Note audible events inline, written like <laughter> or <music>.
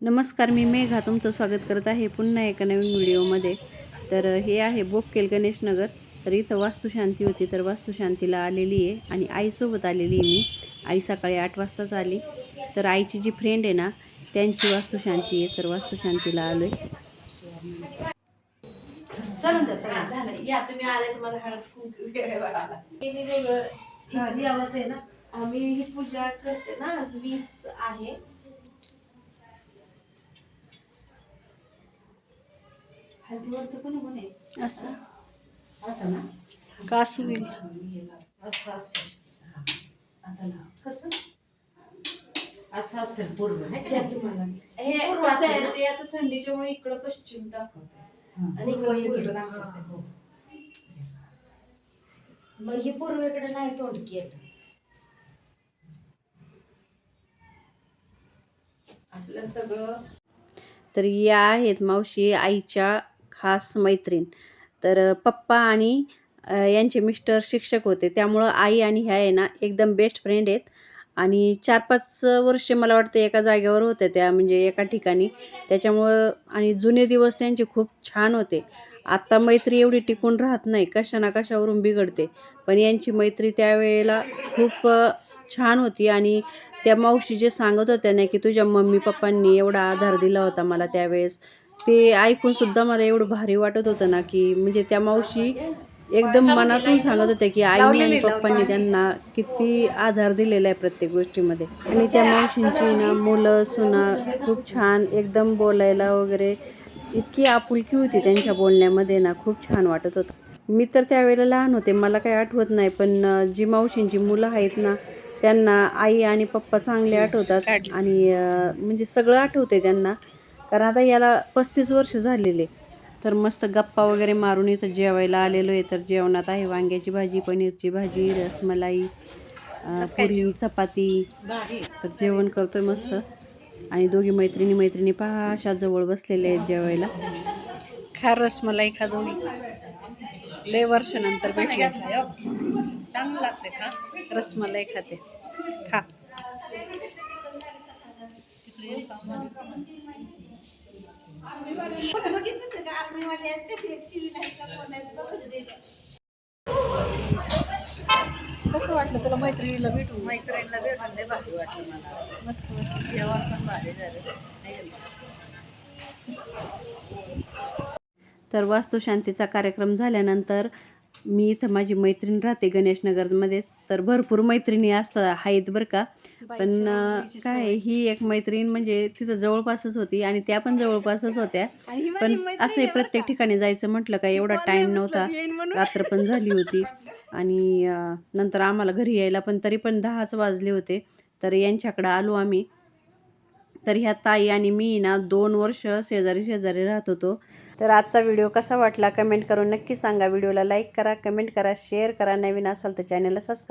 नमस्कार मी मेघा तुमचं स्वागत करत आहे पुन्हा एका नवीन व्हिडिओमध्ये. तर हे आहे बोक्केल गणेश नगर. तर इथं वास्तुशांती होती तर वास्तुशांतीला आलेली आहे आणि आईसोबत आलेली आहे मी. आई सकाळी आठ वाजताच आली. तर आईची जी फ्रेंड आहे ना त्यांची वास्तुशांती आहे. तर वास्तुशांतीला आलो आहे आम्ही ही पूजा करते ना वीस आहे. हळदीवरती पण म्हणे. असं. असं ना? कासू होईल असं असं हा. आता ना कसं? असं असेल पूर्व है का? या नाही? तुम्हाला. हे पूर्व कसं असेल आहे ना? ते आता थंडीच्या मुळे इकडं पश्चिम दाखवते हा, आणि पूर्व इकडं इकडं. पूर्व दाखवते, हो. मग ही पूर्वेकडे नाही तोंड केलं. आपलं सगळं. तर या आहेत मावशी आईच्या खास मैत्रीण. तर पप्पा आणि यांचे मिस्टर शिक्षक होते. त्यामुळं आई आणि ह्या आहे ना एकदम बेस्ट फ्रेंड आहेत. आणि चार पाच वर्षे मला वाटतं एका जागेवर होत्या त्या म्हणजे एका ठिकाणी. त्याच्यामुळं आणि जुने दिवस त्यांचे खूप छान होते. आत्ता मैत्री एवढी टिकून राहत नाही कशा ना कशावरून बिघडते. पण यांची मैत्री त्यावेळेला खूप छान होती. आणि त्या मावशी जे सांगत होत्या ना की तुझ्या मम्मी पप्पांनी एवढा आधार दिला होता मला त्यावेळेस. ते ऐकून सुद्धा मला एवढं भारी वाटत होतं ना की म्हणजे त्या मावशी एकदम मनातून सांगत होत्या की आईने आणि पप्पांनी त्यांना किती आधार दिलेला आहे प्रत्येक गोष्टीमध्ये. आणि त्या मावशींची ना मुलं सुना खूप छान एकदम बोलायला वगैरे इतकी आपुलकी होती त्यांच्या बोलण्यामध्ये ना खूप छान वाटत होतं. मी तर त्यावेळेला लहान होते मला काही आठवत नाही पण जी मावशींची मुलं आहेत ना त्यांना आई आणि पप्पा चांगले आठवतात. आणि म्हणजे सगळं आठवते त्यांना. कारण आता याला पस्तीस वर्ष झालेले. तर मस्त गप्पा वगैरे मारून इथं जेवायला आलेलो आहे. तर जेवणात आहे वांग्याची भाजी पनीरची भाजी रसमलाई पुरी चपाती. तर जेवण करतोय मस्त. आणि दोघी मैत्रिणी मैत्रिणी पहा अशा जवळ बसलेल्या आहेत जेवायला. खा रसमलाई खा दोघी लय वर्षानंतर भेटले. चांगलं लागते का? रसमलाई खाते. खा. कसं वाटलं तुला मैत्रिणीला भेटून? मैत्रिणीला भेटून लय भारी वाटलं मला. मस्त जेवण पण भारी झालं? तर वास्तुशांतीचा कार्यक्रम झाल्यानंतर मी इथं माझी मैत्रीण राहते गणेशनगरमध्येच. तर भरपूर मैत्रिणी असतात आहेत बरं का. पण काय ही एक मैत्रीण म्हणजे तिथं जवळपासच होती आणि त्या पण जवळपासच होत्या. <laughs> पण असं प्रत्येक ठिकाणी जायचं म्हटलं का एवढा टाईम नव्हता. रात्र पण झाली होती. <laughs> आणि नंतर आम्हाला घरी यायला पण तरी पण दहाच वाजले होते. तर यांच्याकडं आलो आम्ही. तर ह्या ताई आणि मी ना दोन वर्ष शेजारी शेजारी राहत होतो. तर आजचा व्हिडिओ कसा वाटला कमेंट करून नक्की सांगा. व्हिडिओला लाईक करा कमेंट करा शेअर करा. नवीन असाल तर चॅनलला सबस्क्राईब